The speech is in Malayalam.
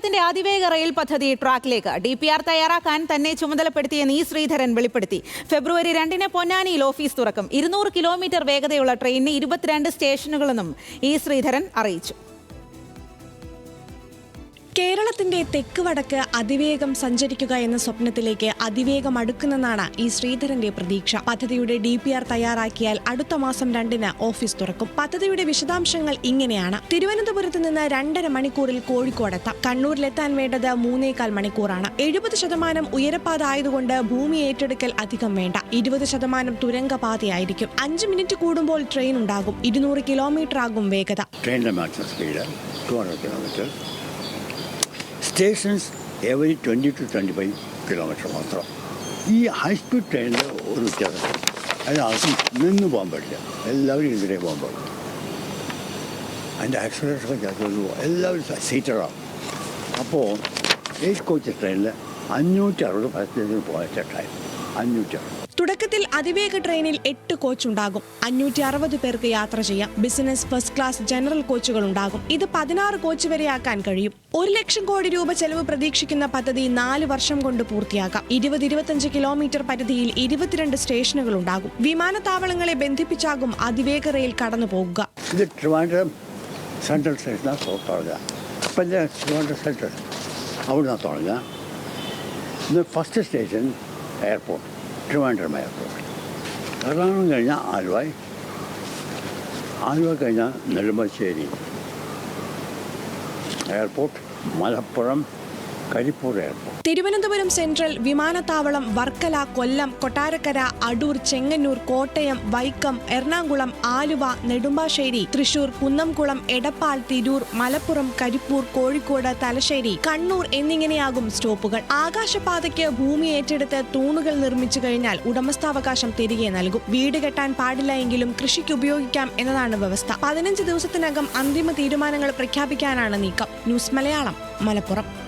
കേരളത്തിന്റെ അതിവേഗ റെയിൽ പദ്ധതി ട്രാക്കിലേക്ക് ഡി പി ആർ തയ്യാറാക്കാൻ തന്നെ ചുമതലപ്പെടുത്തിയ നീ ശ്രീധരൻ വെളിപ്പെടുത്തി. ഫെബ്രുവരി രണ്ടിന് പൊന്നാനിയിൽ ഓഫീസ് തുറക്കും. ഇരുന്നൂറ് കിലോമീറ്റർ വേഗതയുള്ള ട്രെയിനിന് ഇരുപത്തിരണ്ട് സ്റ്റേഷനുകളെന്നും ഇ ശ്രീധരൻ അറിയിച്ചു. കേരളത്തിന്റെ തെക്ക് വടക്ക് അതിവേഗം സഞ്ചരിക്കുക എന്ന സ്വപ്നത്തിലേക്ക് അതിവേഗം അടുക്കുന്നതാണ് ഈ ശ്രീധരന്റെ പ്രതീക്ഷ. പദ്ധതിയുടെ ഡി പി ആർ തയ്യാറാക്കിയാൽ അടുത്ത മാസം രണ്ടിന് ഓഫീസ് തുറക്കും. പദ്ധതിയുടെ വിശദാംശങ്ങൾ ഇങ്ങനെയാണ്. തിരുവനന്തപുരത്ത് നിന്ന് രണ്ടര മണിക്കൂറിൽ കോഴിക്കോടെത്താം കണ്ണൂരിലെത്താൻ വേണ്ടത് മൂന്നേകാൽ മണിക്കൂറാണ്. എഴുപത് ശതമാനം ഉയരപ്പാത ആയതുകൊണ്ട് ഭൂമി ഏറ്റെടുക്കൽ അധികം വേണ്ട. ഇരുപത് ശതമാനം തുരങ്കപാതയായിരിക്കും. അഞ്ച് മിനിറ്റ് കൂടുമ്പോൾ ട്രെയിൻ ഉണ്ടാകും. ഇരുന്നൂറ് കിലോമീറ്റർ ആകും വേഗത. ട്രെയിനിന്റെ maximum speed two hundred kilometre stations every twenty to twenty five kilometre മാത്രം. ഈ ഹൈസ്പീഡ് ട്രെയിനിൽ ഒരു വ്യത്യാസം. അതിനകത്തും നിന്ന് പോകാൻ പാടില്ല. എല്ലാവരും ഇതിലേ പോകാൻ പാടില്ല. അതിന്റെ ആക്സിഡൻസൊക്കെ ചേർത്ത് എല്ലാവരും സീറ്ററാണ് അപ്പോൾ ഏജ് കോച്ച് ട്രെയിനിൽ അഞ്ഞൂറ്റി അറുപത് പാസഞ്ചേഴ്സിന് പോയ ടൈം അഞ്ഞൂറ്റി തുടക്കത്തിൽ അതിവേഗ ട്രെയിനിൽ എട്ട് കോച്ച് ഉണ്ടാകും അഞ്ഞൂറ്റി അറുപത് പേർക്ക് യാത്ര ചെയ്യാം. ബിസിനസ് ഫസ്റ്റ് ക്ലാസ് ജനറൽ കോച്ചുകൾ ഉണ്ടാകും ഇത് പതിനാറ് കോച്ച് വരെയാക്കാൻ കഴിയും. ഒരു ലക്ഷം കോടി രൂപ ചെലവ് പ്രതീക്ഷിക്കുന്ന പദ്ധതി നാല് വർഷം കൊണ്ട് പൂർത്തിയാക്കാം. ഇരുപത് ഇരുപത്തഞ്ച് കിലോമീറ്റർ പരിധിയിൽ ഇരുപത്തിരണ്ട് സ്റ്റേഷനുകൾ ഉണ്ടാകും വിമാനത്താവളങ്ങളെ ബന്ധിപ്പിച്ചാകും അതിവേഗ റെയിൽ കടന്നു പോകുക ഇത് സെൻട്രൽ സെൻട്രൽ തുടങ്ങുക first station airport. Trivandrum airport Ernakulam കഴിഞ്ഞാൽ ആലുവ ആലുവ കഴിഞ്ഞാൽ നെടുമ്പശ്ശേരി. എയർപോർട്ട് മലപ്പുറം തിരുവനന്തപുരം സെൻട്രൽ വിമാനത്താവളം വർക്കല കൊല്ലം കൊട്ടാരക്കര അടൂർ ചെങ്ങന്നൂർ കോട്ടയം വൈക്കം എറണാകുളം ആലുവ നെടുമ്പാശ്ശേരി തൃശൂർ കുന്നംകുളം എടപ്പാൾ തിരൂർ മലപ്പുറം കരിപ്പൂർ കോഴിക്കോട് തലശ്ശേരി കണ്ണൂർ എന്നിങ്ങനെയാകും സ്റ്റോപ്പുകൾ. ആകാശപാതയ്ക്ക് ഭൂമി ഏറ്റെടുത്ത് തൂണുകൾ നിർമ്മിച്ചു കഴിഞ്ഞാൽ ഉടമസ്ഥാവകാശം തിരികെ നൽകും. വീട് കെട്ടാൻ പാടില്ല എങ്കിലും കൃഷിക്ക് ഉപയോഗിക്കാം എന്നതാണ് വ്യവസ്ഥ. പതിനഞ്ച് ദിവസത്തിനകം അന്തിമ തീരുമാനങ്ങൾ പ്രഖ്യാപിക്കാനാണ് നീക്കം. ന്യൂസ് മലയാളം മലപ്പുറം.